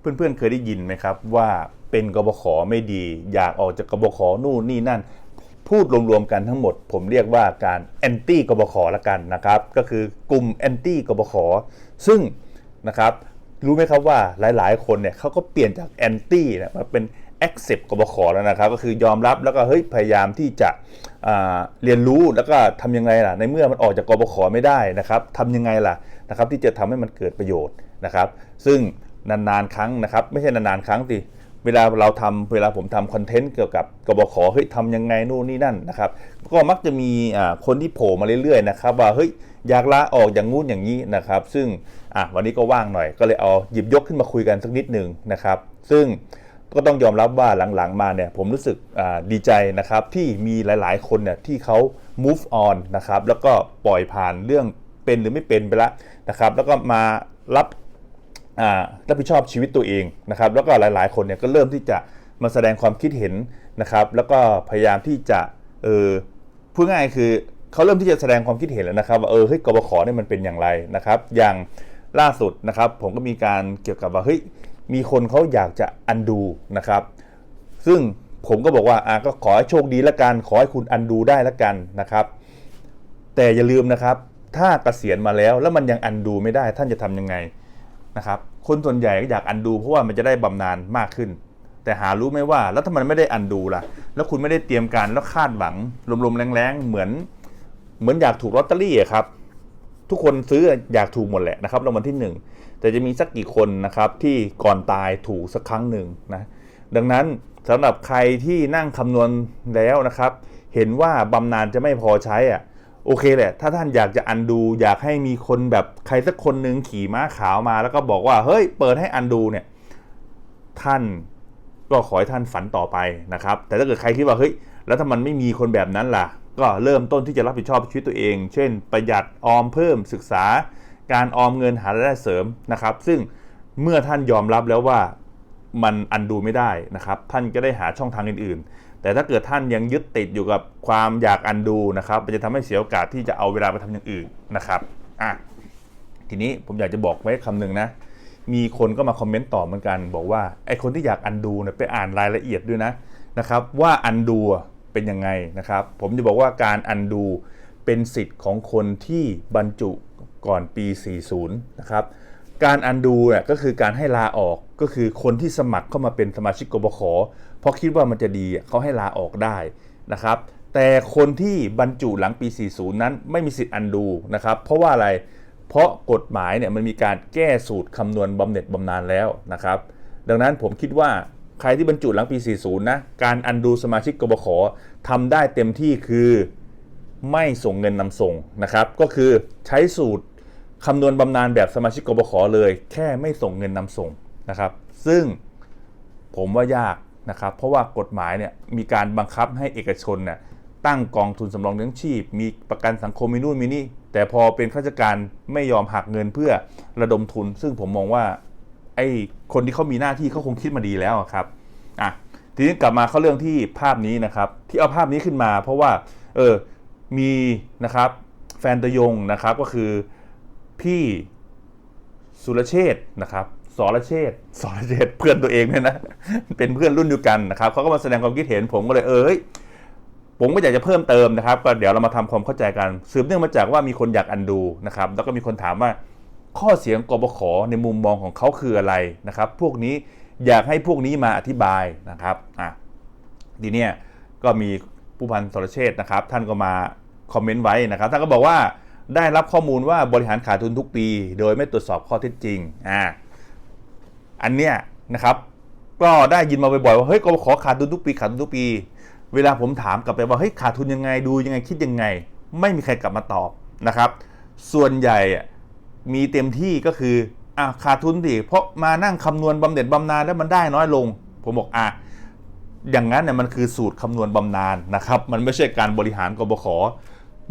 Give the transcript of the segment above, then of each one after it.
เพื่อนๆ เคยได้ยินไหมครับ ว่าเป็นกบขไม่ดี อยากออกจากกบขนู่นนี่นั่น พูดรวมๆกันทั้งหมด ผมเรียกว่าการแอนตี้กบขละกันนะครับ ก็คือกลุ่มแอนตี้กบขซึ่งนะครับรู้ไหมครับว่าหลายๆ คนเนี่ยเขาก็เปลี่ยนจากแอนตี้มาเป็น accept กบขแล้วนะครับ ก็คือยอมรับแล้วก็เฮ้ยพยายามที่จะเรียนรู้แล้วก็ทำยังไงล่ะ ในเมื่อมันออกจากกบขไม่ได้นะครับทำยังไงล่ะนะครับ ที่จะทำให้มันเกิดประโยชน์นะครับ ซึ่ง นานๆครั้งนะครับ ไม่ใช่นานๆครั้งสิเวลาเราทำเวลาผมทำคอนเทนต์เกี่ยวกับกบขเฮ้ยทำยังไงนู่นนี่นั่นนะครับก็มักจะมีคนที่โผล่มาเรื่อยๆนะครับว่าเฮ้ยอยากลาออกอย่างงู้นอย่างนี้นะครับ ซึ่งอะวันนี้ก็ว่างหน่อย ก็เลยเอาหยิบยกขึ้นมาคุยกันสักนิดหนึ่งนะครับ ซึ่งก็ต้องยอมรับว่าหลังๆมาเนี่ยผมรู้สึกดีใจนะครับที่มีหลายๆคนเนี่ยที่เขา move on นะครับแล้วก็ปล่อยผ่านเรื่องเป็นหรือไม่เป็นไปแล้วนะครับ แล้วก็มารับ รับผิดชอบชีวิตตัวเองนะครับแล้วก็หลาย ๆ คนเนี่ยก็เริ่มที่จะมาแสดงความคิดเห็นนะครับ แล้วก็พยายามที่จะเออพูดง่ายคือเขาเริ่มที่จะแสดงความคิดเห็นแล้วนะครับว่าเออเฮ้ยกบขเนี่ยมันเป็นอย่างไรนะครับ อย่างล่าสุดนะครับ ผมก็มีการเกี่ยวกับว่าเฮ้ยมีคนเขาอยากจะอันดูนะครับ ซึ่งผมก็บอกว่าอะก็ขอให้โชคดีละกัน ขอให้คุณอันดูได้ละกันนะครับ แต่อย่าลืมนะครับ ถ้าเกษียณมาแล้วแล้วมันยังอันดูไม่ได้ท่านจะทำยังไง นะครับคนส่วนใหญ่ก็อยากอันดูเพราะว่ามันจะได้บำนาญมากขึ้น แต่หารู้ไหมว่าแล้วถ้ามันไม่ได้อันดูล่ะ แล้วคุณไม่ได้เตรียมการแล้วคาดหวังลมๆแรงๆเหมือนเหมือนอยากถูกลอตเตอรี่ครับทุกคนซื้ออยากถูกหมดแหละนะครับรางวัลที่หนึ่งแต่จะมีสักกี่คนนะครับที่ก่อนตายถูกสักครั้งหนึ่งนะดังนั้นสำหรับใครที่นั่งคำนวณแล้วนะครับ เห็นว่าบำนาญจะไม่พอใช้อะ โอเคแหละ ถ้าท่านอยากจะอันดู อยากให้มีคนแบบใครสักคนหนึ่งขี่ม้าขาวมาแล้วก็บอกว่า เฮ้ย เปิดให้อันดูเนี่ย ท่านก็ขอให้ท่านฝันต่อไปนะครับ แต่ถ้าเกิดใครคิดว่าเฮ้ย แล้วถ้ามันไม่มีคนแบบนั้นล่ะ ก็เริ่มต้นที่จะรับผิดชอบชีวิตตัวเอง เช่น ประหยัดออมเพิ่มศึกษา การออมเงินหารายได้เสริมนะครับ ซึ่งเมื่อท่านยอมรับแล้วว่ามันอันดูไม่ได้นะครับ ท่านก็ได้หาช่องทางอื่น แต่ถ้าเกิดท่านยังยึดติดอยู่กับความอยากอันดูนะครับ มันจะทำให้เสียโอกาสที่จะเอาเวลาไปทำอย่างอื่นนะครับอะทีนี้ผมอยากจะบอกไว้คำหนึ่งนะ มีคนก็มาคอมเมนต์ต่อเหมือนกัน บอกว่าไอคนที่อยากอันดูเนี่ยไปอ่านรายละเอียดด้วยนะนะครับว่าอันดูเป็นยังไงนะครับ ผมจะบอกว่าการอันดูเป็นสิทธิ์ของคนที่บรรจุก่อนปี 40 นะครับ การอันดูเนี่ยก็คือการให้ลาออก ก็คือคนที่สมัครเข้ามาเป็นสมาชิกกบขเพราะคิดว่ามันจะดีเขาให้ลาออกได้นะครับ แต่คนที่บรรจุหลังปี 40 นั้นไม่มีสิทธิ์อันดูนะครับ เพราะว่าอะไรเพราะกฎหมายเนี่ยมันมีการแก้สูตรคำนวณบำเหน็จบำนาญแล้วนะครับ ดังนั้นผมคิดว่าใครที่บรรจุหลังปี 40 นะ การอันดูสมาชิกกบขทำได้เต็มที่คือไม่ส่งเงินนำส่งนะครับ ก็คือใช้สูตรคำนวณบำนาญแบบสมาชิกกบขเลย แค่ไม่ส่งเงินนำส่ง นะครับ ซึ่งผมว่ายากนะครับ เพราะว่ากฎหมายเนี่ยมีการบังคับให้เอกชนเนี่ยตั้งกองทุนสำรองเลี้ยงชีพ มีประกันสังคมมีนู่นมีนี่ แต่พอเป็นข้าราชการไม่ยอมหักเงินเพื่อระดมทุน ซึ่งผมมองว่าไอ้คนที่เขามีหน้าที่เขาคงคิดมาดีแล้วครับอะทีนี้กลับมาเข้าเรื่องที่ภาพนี้นะครับ ที่เอาภาพนี้ขึ้นมา เพราะว่าเออมีนะครับแฟนตะยงนะครับก็คือพี่ สุรเชษนะครับสรเชษสรเชษเพื่อนตัวเองเนี่ยนะ เป็นเพื่อนรุ่นเดียวกันนะครับเขาก็มาแสดงความคิดเห็นผมก็เลยเอ้ยผมก็อยากจะเพิ่มเติมนะครับ ก็เดี๋ยวเรามาทำความเข้าใจกัน สืบเนื่องมาจากว่ามีคนอยากอันดูนะครับ แล้วก็มีคนถามว่าข้อเสียงกบขในมุมมองของเขาคืออะไรนะครับ พวกนี้อยากให้พวกนี้มาอธิบายนะครับอะดีเนี่ยก็มีผู้พันสรเชษนะครับ ท่านก็มาคอมเมนต์ไว้นะครับท่านก็บอกว่า ได้รับข้อมูลว่าบริหารขาดทุนทุกปี โดยไม่ตรวจสอบข้อเท็จจริงอ่าอันเนี้ยนะครับ ก็ได้ยินมาบ่อยๆว่าเฮ้ยกบขขาดทุนทุกปีขาดทุนทุกปี เวลาผมถามกลับไปว่าเฮ้ยขาดทุนยังไงดูยังไงคิดยังไง ไม่มีใครกลับมาตอบนะครับ ส่วนใหญ่อะมีเต็มที่ก็คืออะขาดทุนดิเพราะมานั่งคำนวณบำเหน็จบำนาญแล้วมันได้น้อยลง ผมบอกอะอย่างนั้นเนี่ยมันคือสูตรคำนวณบำนาญนะครับ มันไม่ใช่การบริหารกบข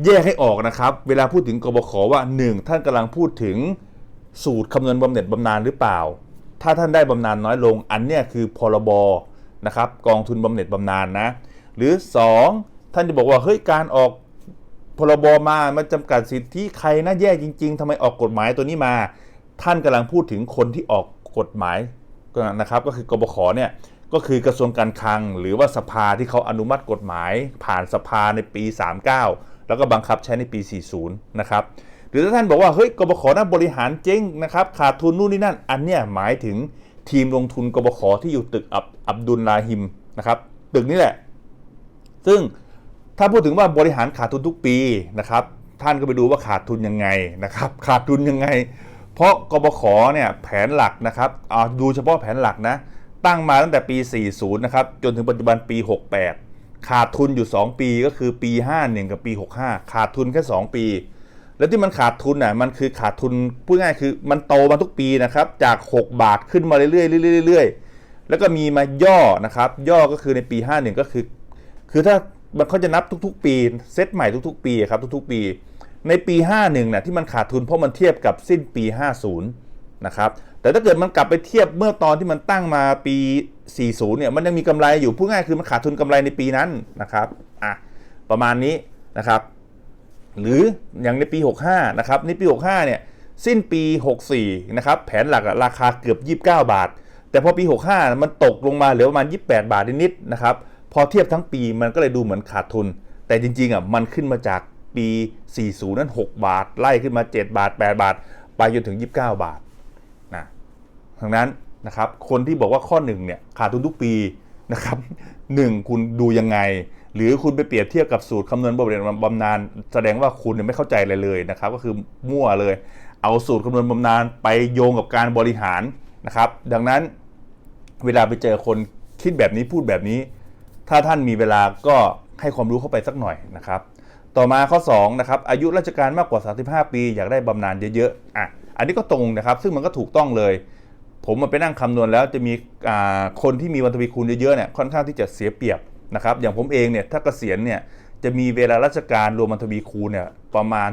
แยกให้ออกนะครับ เวลาพูดถึงกบขว่าหนึ่งท่านกำลังพูดถึงสูตรคำนวณบำเหน็จบำนาญหรือเปล่า ถ้าท่านได้บำนาญน้อยลง อันเนี้ยคือพรบนะครับกองทุนบำเหน็จบำนาญนะ หรือ 2 ท่านจะบอกว่าเฮ้ยการออกพรบมามันจำกัดสิทธิใครนะแย่จริง ๆทำไมออกกฎหมายตัวนี้มา ท่านกำลังพูดถึงคนที่ออกกฎหมายนะครับก็คือกบขเนี่ยก็คือกระทรวงการคลัง หรือว่าสภาที่เขาอนุมัติกฎหมาย ผ่านสภาในปี 39 แล้วก็บังคับใช้ในปี 40 นะครับ หรือถ้าท่านบอกว่า เฮ้ย กบขนั้นบริหารเจ๊งนะครับ ขาดทุนนู่นนี่นั่น อันเนี้ยหมายถึงทีมลงทุนกบขที่อยู่ตึกอับอับดุลลาฮิมนะครับ ตึกนี้แหละ ซึ่งถ้าพูดถึงว่าบริหารขาดทุนทุกปีนะครับ ท่านก็ไปดูว่าขาดทุนยังไงนะครับ ขาดทุนยังไง เพราะกบขเนี่ยแผนหลักนะครับเอาดูเฉพาะแผนหลักนะ ตั้งมาตั้งแต่ปี 40 นะครับ จนถึงปัจจุบันปี 68 ขาดทุนอยู่ 2 ปีก็คือปี 51 กับปี 65 ขาดทุนแค่ 2 ปี แล้วที่มันขาดทุนน่ะมันคือขาดทุนพูดง่ายคือมันโตมาทุกปีนะครับจาก 6 บาทขึ้นมาเรื่อยๆเรื่อยๆเรื่อยๆแล้วก็มีมาย่อนะครับย่อก็คือในปี 51 ก็คือ คือถ้ามันเขาจะนับทุกๆ ปีเซตใหม่ทุกๆ ปีครับทุกๆ ปี ในปี 51น่ะที่มันขาดทุนเพราะมันเทียบกับสิ้นปี 50 นะครับแต่ถ้าเกิดมันกลับไปเทียบเมื่อตอนที่มันตั้งมาปี 40 เนี่ยมันยังมีกำไรอยู่พูดง่ายคือมันขาดทุนกำไรในปีนั้นนะครับอะประมาณนี้นะครับหรืออย่างในปี 65 นะครับในปี 65 เนี่ยสิ้นปี 64 นะครับแผนหลักราคาเกือบ 29 บาท แต่พอปี 65 มันตกลงมาเหลือประมาณ 28 บาทนิดๆนะครับพอเทียบทั้งปีมันก็เลยดูเหมือนขาดทุน แต่จริงๆอะมันขึ้นมาจากปี 40 นั้น 6 บาท ไล่ขึ้นมา 7 บาท 8 บาท ไปจนถึง 29 บาท ดังนั้นนะครับคนที่บอกว่าข้อหนึ่งเนี่ยขาดทุนทุกปีนะครับหนึ่งคุณดูยังไง หรือคุณไปเปรียบเทียบกับสูตรคำนวณบำเหน็จบำนาญแสดงว่าคุณเนี่ยไม่เข้าใจอะไรเลยนะครับก็คือมั่วเลย เอาสูตรคำนวณบำนาญไปโยงกับการบริหารนะครับดังนั้นเวลาไปเจอคนคิดแบบนี้พูดแบบนี้ ถ้าท่านมีเวลาก็ให้ความรู้เข้าไปสักหน่อยนะครับต่อมาข้อ2นะครับอายุราชการมากกว่า 35 ปี อยากได้บำนาญเยอะๆอะอันนี้ก็ตรงนะครับ ซึ่งมันก็ถูกต้องเลย ผมมาไปนั่งคำนวณแล้วจะมีคนที่มีวันทวีคูณเยอะๆเนี่ยค่อนข้างที่จะเสียเปรียบนะครับอย่างผมเองเนี่ยถ้าเกษียณเนี่ยจะมีเวลาราชการรวมวันทวีคูณเนี่ยประมาณ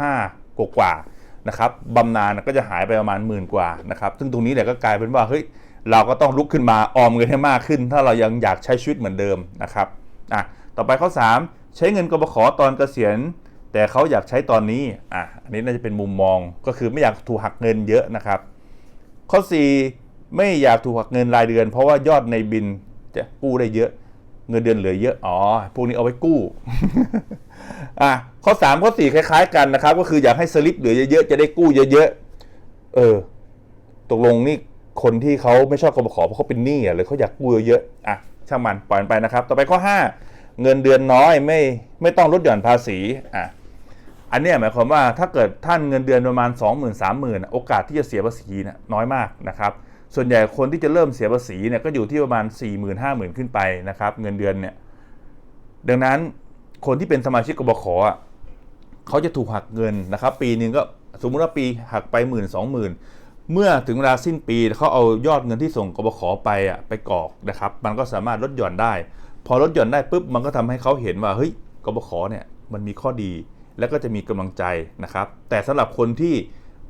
45 กว่ากว่าๆนะครับบำนาญก็จะหายไปประมาณหมื่นกว่านะครับซึ่งตรงนี้เนี่ยก็กลายเป็นว่าเฮ้ยเราก็ต้องลุกขึ้นมาออมเงินให้มากขึ้น ถ้าเรายังอยากใช้ชีวิตเหมือนเดิมนะครับอะต่อไปข้อ 3 ใช้เงินกบขตอนเกษียณ แต่เขาอยากใช้ตอนนี้อะอันนี้น่าจะเป็นมุมมองก็คือไม่อยากถูกหักเงินเยอะนะครับ ข้อ 4 ไม่อยากถูกหักเงินรายเดือน เพราะว่ายอดในบินจะกู้ได้เยอะ เงินเดือนเหลือเยอะอ๋อพวกนี้เอาไว้กู้อะข้อ 3 ข้อ 4 คล้ายๆ กันนะครับ ก็คืออยากให้สลิปเหลือเยอะๆจะได้กู้เยอะๆเออ ตกลงนี่คนที่เขาไม่ชอบกบขเพราะเขาเป็นหนี้อะหรือเขาอยากกู้เยอะๆอะช่างมันปล่อยมันไปนะครับ ต่อไปข้อ 5 เงินเดือนน้อยไม่ไม่ต้องลดหย่อนภาษีอะ อันนี้หมายความว่าถ้าเกิดท่านเงินเดือนประมาณ 2 0 0 0 0 3 0 0 0 0โอกาสที่จะเสียภาษีนี่ยน้อยมากนะครับ ส่วนใหญ่คนที่จะเริ่มเสียภาษีเนี่ยก็อยู่ที่ประมาณ 4 0 0 0 0 5 0,000ขึ้นไปนะครับ เงินเดือนเนี่ยดังนั้นคนที่เป็นสมาชิกกบขอเขาจะถูกหักเงินนะครับ ปีหนึ่งก็สมมุติว่าปีหักไปหมื่นสองหมื่นเมื่อถึงเวลาสิ้นปีเขาเอายอดเงินที่ส่งกบขไปอะไปกรอกนะครับ มันก็สามารถลดหย่อนได้ พอลดหย่อนได้ปุ๊บมันก็ทำให้เขาเห็นว่าเฮ้ยกบขเนี่ยมันมีข้อดี แล้วก็จะมีกำลังใจนะครับ แต่สำหรับคนที่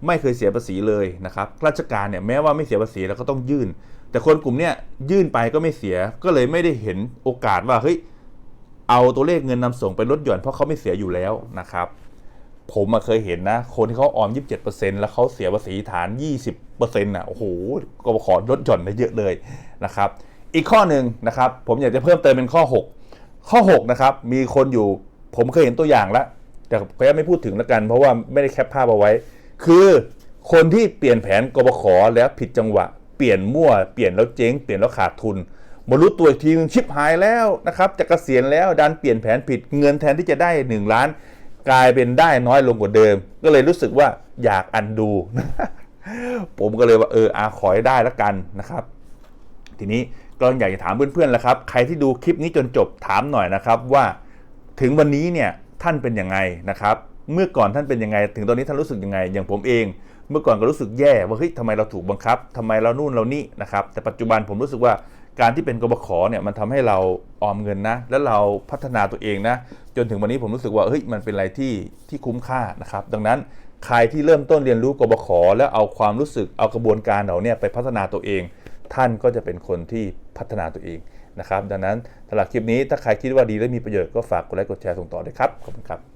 ไม่เคยเสียภาษีเลยนะครับราชการเนี่ยแม้ว่าไม่เสียภาษีแล้วก็ต้องยื่น แต่คนกลุ่มเนี้ยยื่นไปก็ไม่เสียก็เลยไม่ได้เห็นโอกาสว่าเฮ้ยเอาตัวเลขเงินนำส่งไปลดหย่อนเพราะเขาไม่เสียอยู่แล้วนะครับ ผมมาเคยเห็นนะ คนที่เขาออม 27%แล้วเขาเสียภาษีฐาน 20%น่ะโอ้โหก็ขอลดหย่อนได้เยอะเลยนะครับ อีกข้อหนึ่งนะครับ ผมอยากจะเพิ่มเติมเป็นข้อ 6 ข้อ6นะครับมีคนอยู่ผมเคยเห็นตัวอย่างแล้ว แต่ก็ยังไม่พูดถึงแล้วกัน เพราะว่าไม่ได้แคปภาพเอาไว้ คือคนที่เปลี่ยนแผนกบขแล้วผิดจังหวะ เปลี่ยนมั่วเปลี่ยนแล้วเจ๊งเปลี่ยนแล้วขาดทุนมารู้ตัวอีกทีนึงชิปหายแล้วนะครับจะเกษียณแล้วดันเปลี่ยนแผนผิดเงินแทนที่จะได้ 1 ล้าน กลายเป็นได้น้อยลงกว่าเดิม ก็เลยรู้สึกว่าอยากอันดู ผมก็เลยว่าเอออาขอให้ได้แล้วกันนะครับ ทีนี้ก็อยากจะถามเพื่อนๆแล้วครับ ใครที่ดูคลิปนี้จนจบถามหน่อยนะครับว่าถึงวันนี้เนี่ย ท่านเป็นยังไงนะครับ เมื่อก่อนท่านเป็นยังไง ถึงตอนนี้ท่านรู้สึกยังไง อย่างผมเอง เมื่อก่อนก็รู้สึกแย่ว่าเฮ้ยทำไมเราถูกบังคับทำไมเรานู่นเรานี่นะครับ แต่ปัจจุบันผมรู้สึกว่าการที่เป็นกบขเนี่ยมันทำให้เราออมเงินนะ แล้วเราพัฒนาตัวเองนะ จนถึงวันนี้ผมรู้สึกว่าเฮ้ยมันเป็นอะไรที่ที่คุ้มค่านะครับ ดังนั้นใครที่เริ่มต้นเรียนรู้กบขแล้วเอาความรู้สึกเอากระบวนการเหล่าเนี้ไปพัฒนาตัวเอง ท่านก็จะเป็นคนที่พัฒนาตัวเอง นะครับ ดังนั้นสำหรับคลิปนี้ถ้าใครคิดว่าดีและมีประโยชน์ก็ฝากกดไลค์กดแชร์ส่งต่อด้วยครับ ขอบคุณครับ